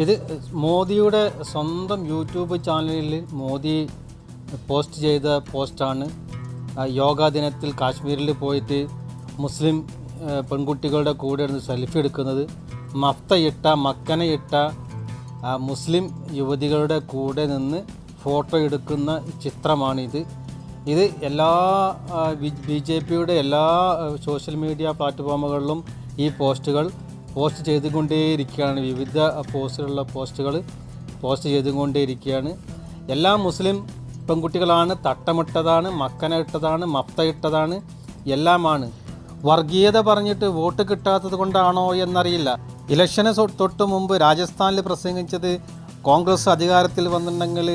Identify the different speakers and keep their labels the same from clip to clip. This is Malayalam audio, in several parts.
Speaker 1: ഇത് മോദിയുടെ സ്വന്തം യൂട്യൂബ് ചാനലിൽ മോദി പോസ്റ്റ് ചെയ്ത പോസ്റ്റാണ്. യോഗാ ദിനത്തിൽ കാശ്മീരിൽ പോയിട്ട് മുസ്ലിം പെൺകുട്ടികളുടെ കൂടെ ഇരുന്ന് സെൽഫി എടുക്കുന്നത്. മഫ്തയിട്ട മക്കനയിട്ട മുസ്ലിം യുവതികളുടെ കൂടെ നിന്ന് ഫോട്ടോ എടുക്കുന്ന ചിത്രമാണിത്. ഇത് എല്ലാ ബി ജെ പിയുടെ എല്ലാ സോഷ്യൽ മീഡിയ പ്ലാറ്റ്ഫോമുകളിലും ഈ പോസ്റ്റുകൾ പോസ്റ്റ് ചെയ്തുകൊണ്ടേയിരിക്കുകയാണ്. വിവിധ പോസ്റ്റിലുള്ള പോസ്റ്റുകൾ പോസ്റ്റ് ചെയ്തുകൊണ്ടേയിരിക്കുകയാണ്. എല്ലാ മുസ്ലിം പെൺകുട്ടികളാണ്. തട്ടമിട്ടതാണ് മക്കന ഇട്ടതാണ് മഫ്ത ഇട്ടതാണ് എല്ലാമാണ്. വർഗീയത പറഞ്ഞിട്ട് വോട്ട് കിട്ടാത്തത് കൊണ്ടാണോ എന്നറിയില്ല. ഇലക്ഷന് തൊട്ട് മുമ്പ് രാജസ്ഥാനിൽ പ്രസംഗിച്ചത് കോൺഗ്രസ് അധികാരത്തിൽ വന്നിട്ടുണ്ടെങ്കിൽ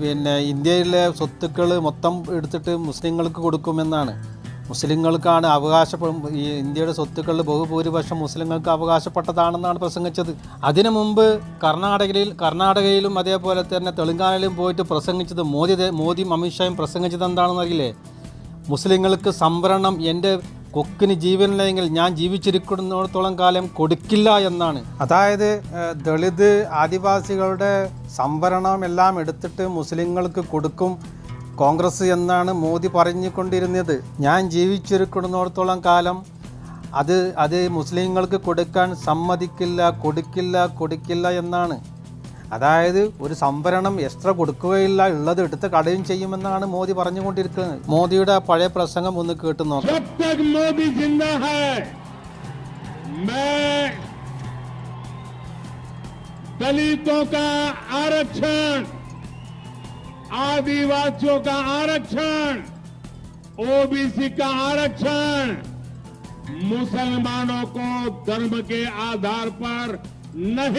Speaker 1: പിന്നെ ഇന്ത്യയിലെ സ്വത്തുക്കൾ മൊത്തം എടുത്തിട്ട് മുസ്ലിങ്ങൾക്ക് കൊടുക്കുമെന്നാണ്. മുസ്ലിങ്ങൾക്കാണ് അവകാശപ്പെടും. ഈ ഇന്ത്യയുടെ സ്വത്തുക്കളിൽ ബഹുഭൂരിപക്ഷം മുസ്ലിങ്ങൾക്ക് അവകാശപ്പെട്ടതാണെന്നാണ് പ്രസംഗിച്ചത്. അതിനു മുമ്പ് കർണാടകയിൽ കർണാടകയിലും അതേപോലെ തന്നെ തെലുങ്കാനയിലും പോയിട്ട് പ്രസംഗിച്ചത് മോദി മോദിയും അമിത്ഷായും പ്രസംഗിച്ചത് എന്താണെന്ന് അറിയില്ലേ? മുസ്ലിങ്ങൾക്ക് സംവരണം എന്റെ കൊക്കിന് ജീവനില്ലെങ്കിൽ ഞാൻ ജീവിച്ചിരിക്കുന്നിടത്തോളം കാലം കൊടുക്കില്ല എന്നാണ്. അതായത് ദളിത് ആദിവാസികളുടെ സംവരണം എല്ലാം എടുത്തിട്ട് മുസ്ലിങ്ങൾക്ക് കൊടുക്കും. കോൺഗ്രസ് എന്നാണ് മോദി പറഞ്ഞുകൊണ്ടിരുന്നത്. ഞാൻ ജീവിച്ചിരിക്കുന്നിടത്തോളം കാലം അത് അത് മുസ്ലിങ്ങൾക്ക് കൊടുക്കാൻ സമ്മതിക്കില്ല കൊടുക്കില്ല കൊടുക്കില്ല എന്നാണ്. അതായത് ഒരു സംവരണം എക്സ്ട്ര കൊടുക്കുകയില്ല ഉള്ളത് എടുത്ത് കടയും ചെയ്യുമെന്നാണ് മോദി പറഞ്ഞുകൊണ്ടിരിക്കുന്നത്. മോദിയുടെ ആ പഴയ പ്രസംഗം ഒന്ന് കേട്ടു നോക്കാം.
Speaker 2: ദലിതോ കാ ആരക്ഷൺ. आदिवासियों का आरक्षण ओबीसी का आरक्षण मुसलमानों को धर्म के आधार पर नहीं